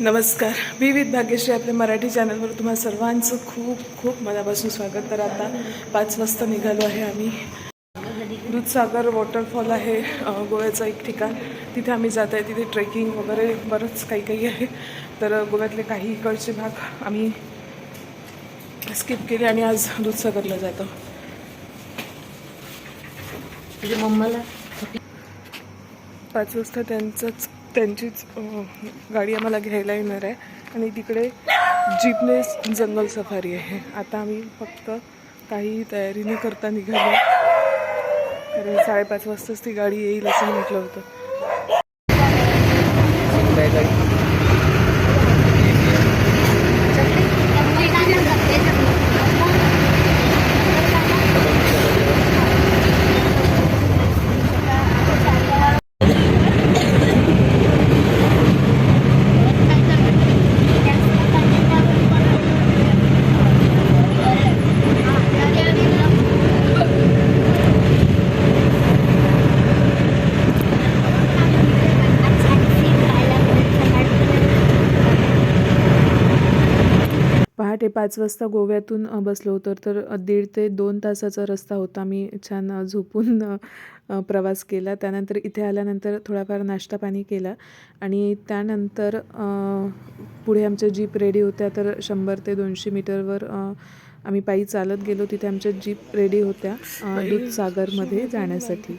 नमस्कार. विविध भाग्यश्री आपल्या मराठी चॅनलवर तुम्हा सर्वांचं खूप खूप मनापासून स्वागत. तर आता पाच वाजता निघालो आहे आम्ही. दूधसागर वॉटरफॉल आहे गोव्याचं एक ठिकाण. तिथे आम्ही जात आहे. तिथे ट्रेकिंग वगैरे बरंच काही काही आहे. तर गोव्यातले काही इकडचे भाग आम्ही स्किप केले आणि आज दूधसागरला जातो. मम्माला पाच वाजता त्यांचंच त्यांचीच गाडी आम्हाला घ्यायला येणार आहे. आणि तिकडे जीपने जंगल सफारी आहे. आता आम्ही फक्त काही तयारी न करता निघालो. कारण साडेपाच वाजताच ती गाडी येईल असं म्हटलं होतं. पहाटे पाच वाजता गोव्यातून बसलो होतो. तर दीड ते दोन तासाचा रस्ता होता. मी छान झोपून प्रवास केला. त्यानंतर इथे आल्यानंतर थोडाफार नाश्ता पाणी केला. आणि त्यानंतर पुढे आमच्या जीप रेडी होत्या. तर शंभर ते दोनशे मीटरवर आम्ही पायी चालत गेलो. तिथे आमच्या जीप रेडी होत्या दूधसागरमध्ये जाण्यासाठी.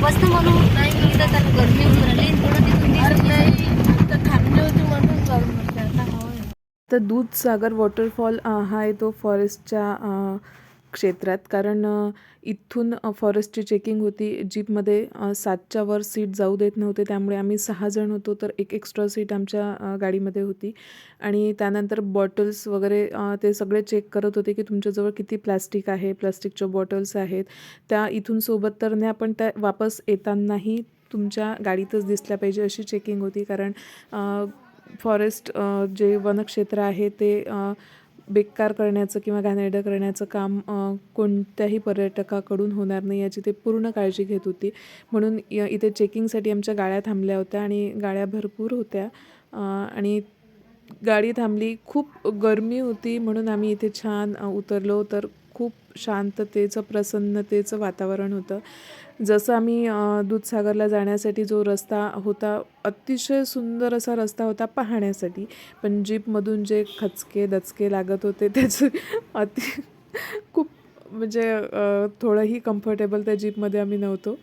मस्त म्हणून नाही मी तर गरमी होऊन राहिली. थोडं तिथून दिसत थांबले होते म्हणून गरम होते आता हवा आहे. तर दूधसागर वॉटरफॉल हा आहे तो फॉरेस्टच्या क्षेत्रात. कारण इथून फॉरेस्टची चेकिंग होती. जीपमध्ये सातच्या वर सीट जाऊ देत नव्हते. त्यामुळे आम्ही सहा जण होतो तर एक एक्स्ट्रा सीट आमच्या गाडीमध्ये होती. आणि त्यानंतर बॉटल्स वगैरे ते सगळे चेक करत होते की तुमच्याजवळ किती प्लॅस्टिक आहे. प्लॅस्टिकच्या बॉटल्स आहेत. त्या इथून सोबत तर नाही पण त्या वापस येतानाही तुमच्या गाडीतच दिसल्या पाहिजे अशी चेकिंग होती. कारण फॉरेस्ट जे वनक्षेत्र आहे ते बेकार करण्याचं किंवा घाणेरडं करण्याचं काम कोणत्याही पर्यटकाकडून होणार नाही याची ते पूर्ण काळजी घेत होती. म्हणून य- इथे चेकिंगसाठी आमच्या गाड्या थांबल्या होत्या आणि गाड्या भरपूर होत्या. आणि गाडी थांबली. खूप गरमी होती म्हणून आम्ही इथे छान उतरलो. तर खूप शांततेचं प्रसन्नतेचं वातावरण होतं. जसं आम्ही दूधसागरला जाण्यासाठी जो रस्ता होता अतिशय सुंदर असा रस्ता होता पाहण्यासाठी. पण जीपमधून जे खचके दचके लागत होते त्याचे अति खूप म्हणजे थोडंही कम्फर्टेबल त्या जीपमध्ये आम्ही नव्हतो.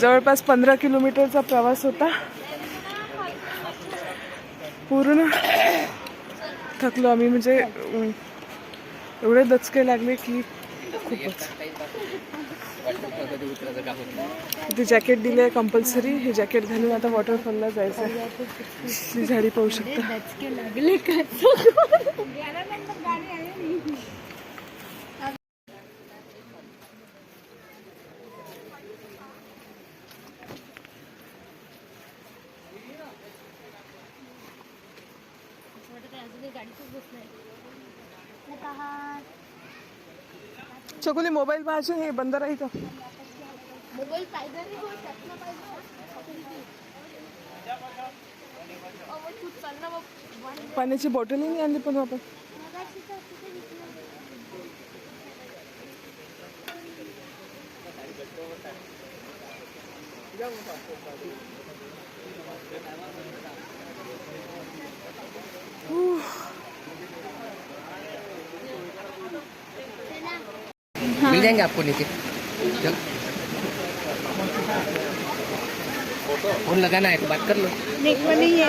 जवळपास पंधरा किलोमीटरचा प्रवास होता. पूर्ण थकलो आम्ही म्हणजे एवढे दचके लागले की खूपच. इथे जॅकेट दिले आहे कंपल्सरी हे जॅकेट घालून आता वॉटरफॉलला जायचं आहे झाडी पाहू शकता. चकुली मोबाईल पाहायचे हे बंद राहील मोबाईल पाहिजे हो, पाहिजे. पाण्याची बॉटलही नाही आणली पण आपण. मिल जाएंगे आपको नीचे चल फोन लगाना है तो बात कर लो नहीं है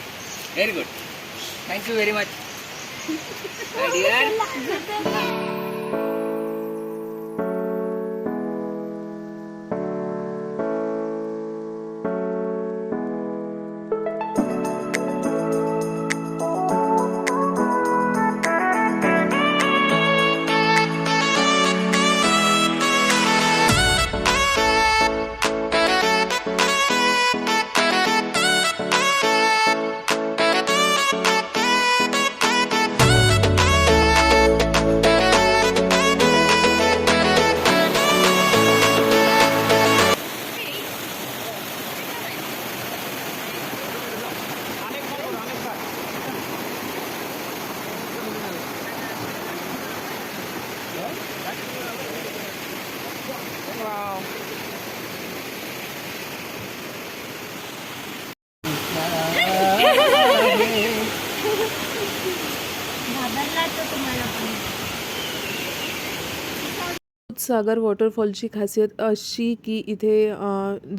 very good. Thank you very much. सागर वॉटरफॉलची खासियत अशी की इथे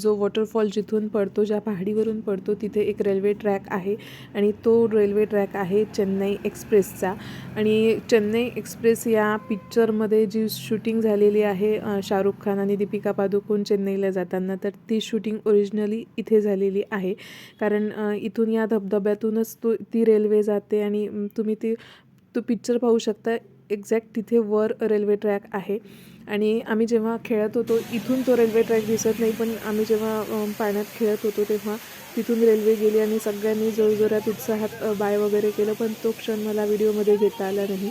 जो वॉटरफॉल जिथून पडतो ज्या पहाडीवरून पडतो तिथे एक रेल्वे ट्रॅक आहे आणि तो रेल्वे ट्रॅक आहे चेन्नई एक्सप्रेसचा. आणि चेन्नई एक्सप्रेस या पिक्चरमध्ये जी शूटिंग झालेली आहे शाहरुख खान आणि दीपिका पादुकोण चेन्नईला जाताना तर ती शूटिंग ओरिजिनली इथे झालेली आहे. कारण इथून या धबधब्यातूनच तो ती रेल्वे जाते आणि तुम्ही ती तो पिक्चर पाहू शकता एक्झॅक्ट तिथे वर रेल्वे ट्रॅक आहे. आणि आम्ही जेव्हा खेळत होतो इथून तो रेल्वे ट्रॅक दिसत नाही पण आम्ही जेव्हा पाण्यात खेळत होतो तेव्हा तिथून रेल्वे गेली आणि सगळ्यांनी जोरजोरात उत्साहात बाय वगैरे केलं पण तो क्षण मला व्हिडिओमध्ये घेता आला नाही.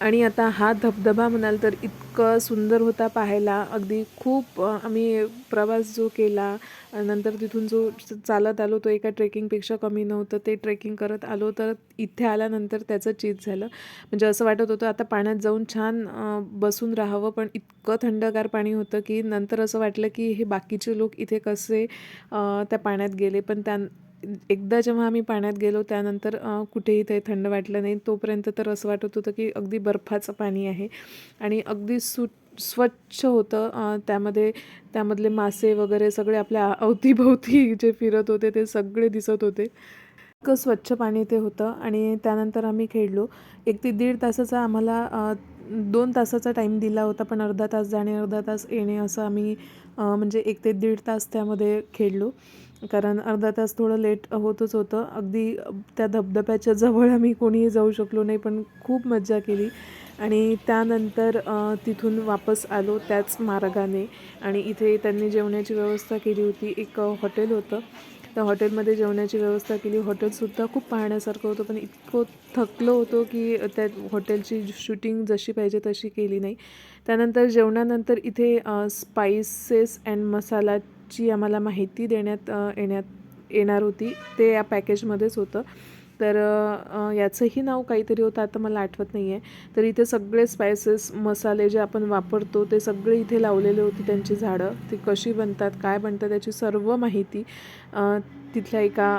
आणि आता हा धबधबा म्हणाल तर इतकं सुंदर होता पाहायला. अगदी खूप आम्ही प्रवास जो केला नंतर तिथून जो चालत आलो तो एका ट्रेकिंगपेक्षा कमी नव्हतं. ते ट्रेकिंग करत आलो तर इथे आल्यानंतर त्याचं चीज झालं. म्हणजे असं वाटत होतं आता पाण्यात जाऊन छान बसून राहावं पण इतकं थंडगार पाणी होतं की नंतर असं वाटलं की हे बाकीचे लोक इथे कसे त्या पाण्यात गेले. पण त्या एकदा जेव्हा आम्ही पाण्यात गेलो त्यानंतर कुठेही ते थंड वाटलं नाही. तोपर्यंत तर असं वाटत होतं की अगदी बर्फाचं पाणी आहे आणि अगदी सु स्वच्छ होतं. त्यामध्ये त्यामधले मासे वगैरे सगळे आपल्या अवतीभोवती जे फिरत होते ते सगळे दिसत होते. इतकं स्वच्छ पाणी ते होतं आणि त्यानंतर आम्ही खेळलो. एक ते दीड तासाचा आम्हाला दोन तासाचा टाईम दिला होता पण अर्धा तास जाणे अर्धा तास येणे असं आम्ही म्हणजे एक ते दीड तास त्यामध्ये खेळलो. कारण अर्धा तास थोडं लेट होतच होतं. अगदी त्या धबधब्याच्या जवळ आम्ही कोणीही जाऊ शकलो नाही पण खूप मज्जा केली. आणि त्यानंतर तिथून वापस आलो त्याच मार्गाने. आणि इथे त्यांनी जेवणाची व्यवस्था केली होती. एक हॉटेल होतं. त्या हॉटेलमध्ये जेवणाची व्यवस्था केली. हॉटेलसुद्धा खूप पाहण्यासारखं होतं पण इतकं थकलो होतो की त्या हॉटेलची शूटिंग जशी पाहिजे तशी केली नाही. त्यानंतर जेवणानंतर इथे स्पाइसेस अँड मसाला जी आम्हाला माहिती देण्यात येण्यात येणार होती ते या पॅकेजमध्येच होतं. तर याचंही नाव काहीतरी होतं आता मला आठवत नाही आहे तर इथे सगळे स्पायसेस मसाले जे आपण वापरतो ते सगळे इथे लावलेले होते त्यांची झाडं. ती कशी बनतात काय बनतात त्याची सर्व माहिती तिथल्या एका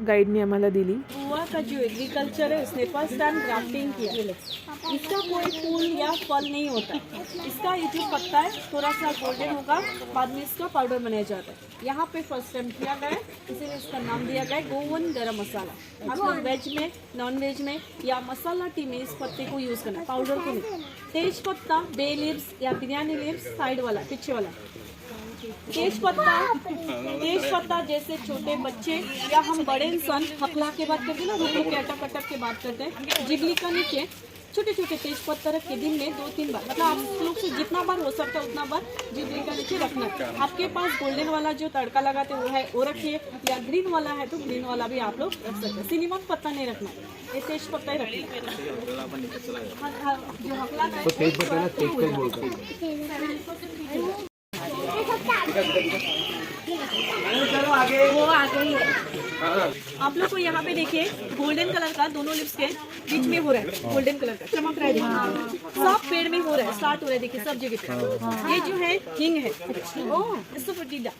गाईडनी आम्हाला दिली. गोवा का जो एग्रीकल्चर है, उसने फ़र्स्ट टाइम ग्राफ्टिंग किया। इसका कोई फूल या फल नहीं होता। इसका ये जो पत्ता है थोड़ा सा गोल्डन होगा, बाद में इसका पाउडर बनाया जाता है। यहाँ पे फ़र्स्ट टाइम किया गया है, इसीलिए इसका नाम दिया गया है गोवन गरम मसाला। आप लोग वेज में नॉन वेज में या मसाला टी में इस पत्ते को यूज़ करना पाउडर को नहीं। तेज पत्ता बे लिप्स या बिरयानी लिप्स साइड वाला, पीछे वाला। तेज पत्ता तेज पत्ता जैसे छोटे बच्चे या हम बड़े इंसान हकला के बात करते हैं ना रुको के अटक अटक के बात करते हैं। जिगली का नीचे छोटे छोटे तेज पत्ता रख के दिन में दो तीन बार। मतलब आप लोग से जितना बार हो सकता है उतना बार जिगली का नीचे रखना। आपके पास गोल्डन वाला जो तड़का लगाते वो है वो रखिए। या ग्रीन वाला है तो ग्रीन वाला भी आप लोग रख सकते हैं। सिनेमन पत्ता नहीं रखना। ये तेज पत्ता ही रखना है हाँ, जो हकला वो आ गई आप लोग को यहाँ पे देखिए गोल्डन कलर का दोनों लिप्स के बीच में हो रहा है गोल्डन कलर का। चमक रहा है सब पेड़ में हो रहा है स्टार्ट हो रहा है देखिए, सब जगह पे। ये जो है हिंग है। इसको पटीला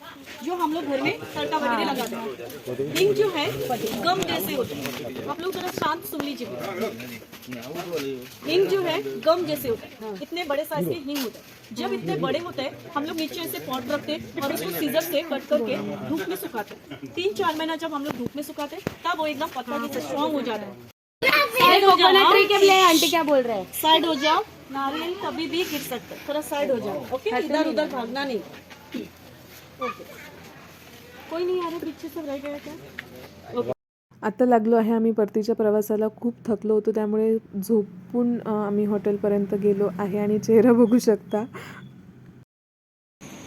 जो हम लोग घर में तड़का वगैरह लगाते हैं हिंग जो है, गम जैसे होते हैं। आप लोग जरा शांत सुन लीजिए। हिंग जो है, गम जैसे होता है। इतने बड़े साइज़ के हिंग होते हैं। जब इतने बड़े होते हैं हम लोग नीचे ऐसे पॉट रखते हैं और उसको सीजर से कट करके धूप में सुखाते हैं। तीन चार महीना जब हम लोग धूप में सुखाते हैं तब वो एकदम पतला जैसे स्ट्रॉन्ग हो जाता है। साइड हो जाओ लिए आंटी क्या बोल रहे हैं? साइड हो जाओ नारियल कभी भी गिर सकता है। थोड़ा साइड हो जाओ ओके इधर उधर भागना नहीं। ओके कोई नहीं आ रहा पीछे सब रह गया क्या? आत्ता लागलो आहे आम्ही परतीच्या प्रवासाला. खूप थकलो होतो त्यामुळे झोपून आम्ही हॉटेलपर्यंत गेलो आहे आणि चेहरा बघू शकता.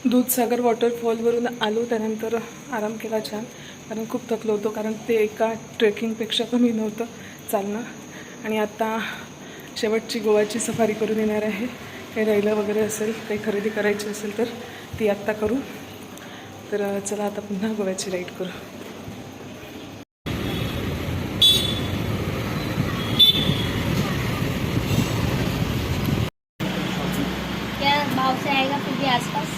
दूधसागर वॉटरफॉलवरून आलो त्यानंतर आराम केला छान. कारण खूप थकलो होतो कारण ते एका ट्रेकिंगपेक्षा कमी नव्हतं चालणं. आणि आत्ता शेवटची गोवाची सफारी करून येणार आहे. काही राहिलं वगैरे असेल काही खरेदी करायची असेल तर ती आत्ता करू. तर चला आता पुन्हा गोव्याची राईड करू. आसपास.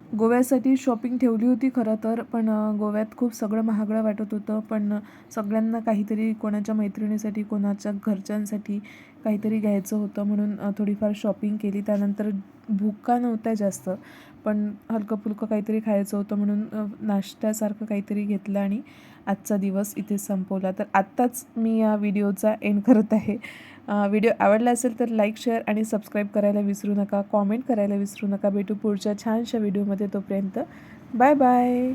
गोव्यासाठी शॉपिंग ठेवली होती खरं तर पण गोव्यात खूप सगळं महागडं वाटत होतं. पण सगळ्यांना काहीतरी कोणाच्या मैत्रिणीसाठी कोणाच्या घरच्यांसाठी काहीतरी घ्यायचं होतं म्हणून थोडीफार शॉपिंग केली. त्यानंतर भुका नव्हत्या जास्त पण हलकं फुलकं काहीतरी खायचं होतं म्हणून नाश्त्यासारखं काहीतरी घेतलं आणि आजचा दिवस इथे संपवला. तर आत्ताच मी या व्हिडिओचा एंड करत आहे. व्हिडिओ आवडला असेल तर लाईक शेअर आणि सबस्क्राईब करायला विसरू नका. कॉमेंट करायला विसरू नका. भेटू पुढच्या छानशा व्हिडिओमध्ये तोपर्यंत. Bye bye.